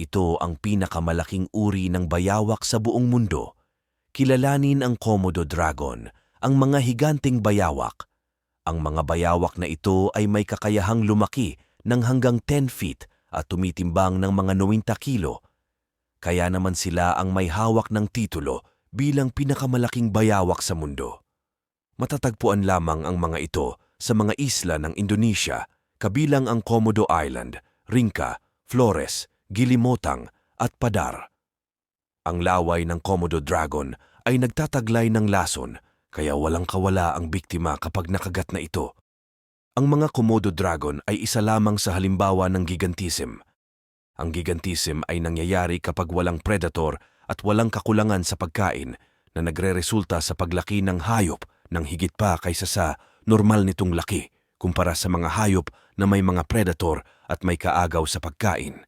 Ito ang pinakamalaking uri ng bayawak sa buong mundo. Kilalanin ang Komodo dragon, ang mga higanteng bayawak. Ang mga bayawak na ito ay may kakayahang lumaki ng hanggang 10 feet at tumitimbang ng mga 90 kilo. Kaya naman sila ang may hawak ng titulo bilang pinakamalaking bayawak sa mundo. Matatagpuan lamang ang mga ito sa mga isla ng Indonesia, kabilang ang Komodo Island, Rinca, Flores, Gilimotang at Padar. Ang laway ng Komodo Dragon ay nagtataglay ng lason kaya walang kawala ang biktima kapag nakagat na ito. Ang mga Komodo Dragon ay isa lamang sa halimbawa ng gigantism. Ang gigantism ay nangyayari kapag walang predator at walang kakulangan sa pagkain na nagre-resulta sa paglaki ng hayop ng higit pa kaysa sa normal nitong laki kumpara sa mga hayop na may mga predator at may kaagaw sa pagkain.